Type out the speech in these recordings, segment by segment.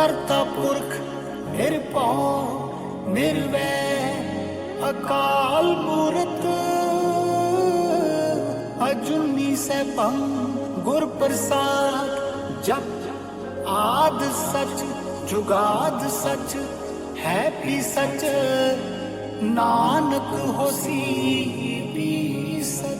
ਕਰਤਾ ਪੁਰਖ, ਨਿਰਭਉ, ਨਿਰਵੈਰ, ਅਕਾਲ ਮੂਰਤ। ਅਜੂਨੀ ਸੈਭੰ ਗੁਰ ਪ੍ਰਸਾਦ, ਜਪ ਆਦ ਸਚ, ਜੁਗਾਦ ਸਚ, ਹੈ ਵੀ ਸਚ, ਨਾਨਕ ਹੋਸੀ ਵੀ ਸਚ।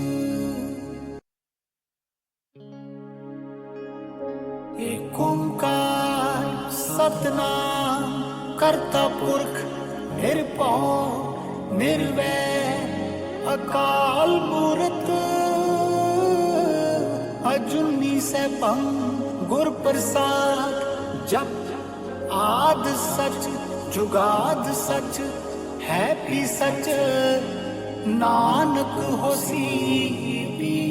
ਕਰਤਾ ਪੁਰਖ, ਨਿਰਭਉ, ਨਿਰਵੈ, ਅਕਾਲ ਮੂਰਤ। ਅਜੂਨੀ ਸੈਭੰ ਗੁਰ ਪ੍ਰਸਾਦ, ਜਪ ਆਦ ਸਚ, ਜੁਗਾਦ ਸਚ, ਹੈ ਵੀ ਸਚ? ਨਾਨਕ ਹੋਸੀ ਵੀ।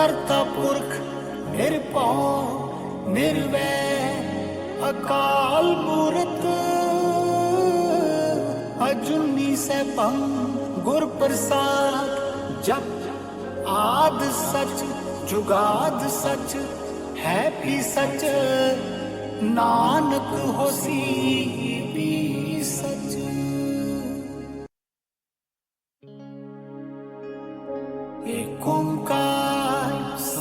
ਕਰਤਾ ਪੁਰਖ, ਨਿਰਭਉ, ਨਿਰਵੈਰ, ਅਕਾਲ ਮੂਰਤ। ਅਜੂਨੀ ਸੈਭੰ ਗੁਰ ਪ੍ਰਸਾਦ ਜਪ, ਆਦ ਸਚ, ਜੁਗਾਦ ਸਚ, ਹੈ ਵੀ ਸਚ, ਨਾਨਕ ਹੋਸੀ ਵੀ ਸਚ।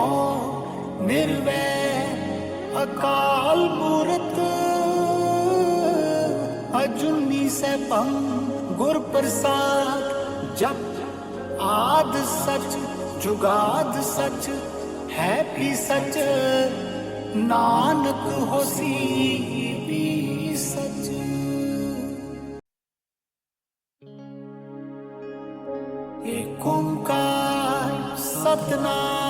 ਨਿਰਭਉ ਨਿਰਵੈਰ ਅਕਾਲ ਮੂਰਤ ਅਜੂਨੀ ਸੈਭੰ ਗੁਰ ਪ੍ਰਸਾਦ ਜਪ ਆਦ ਸਚ, ਜੁਗਾਦ ਸਚ, ਹੈ ਵੀ ਸਚ, ਨਾਨਕ ਹੋਸੀ ਵੀ ਸਚ। ਏਕ ਓੰਕਾਰ ਸਤਨਾਮ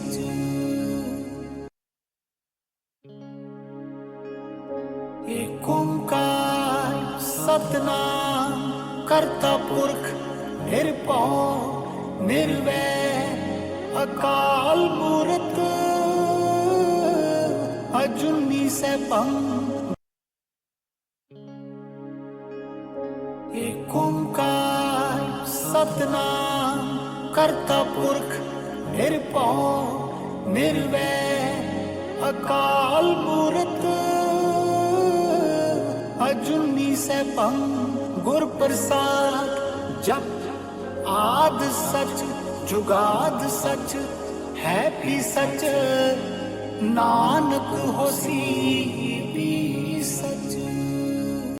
ਪੁਰਖ ਨਿਰਭਉ ਨਿਰਵੈਰ ਅਕਾਲ ਮੂਰਤ ਅਜੂਨੀ ਸੈਭੰ ਏਕ ਸਤਨਾਮ, ਕਰਤਾ ਪੁਰਖ ਨਿਰਭਉ ਨਿਰਵੈਰ ਅਕਾਲ ਮੂਰਤ ਅਜੂਨੀ ਸੈਭੰ ਗੁਰ ਪ੍ਰਸਾਦ ਜਪ ਆਦ ਸਚ ਜੁਗਾਦ ਸਚ ਹੈ ਵੀ ਸਚ ਨਾਨਕ ਹੋਸੀ ਵੀ ਸਚ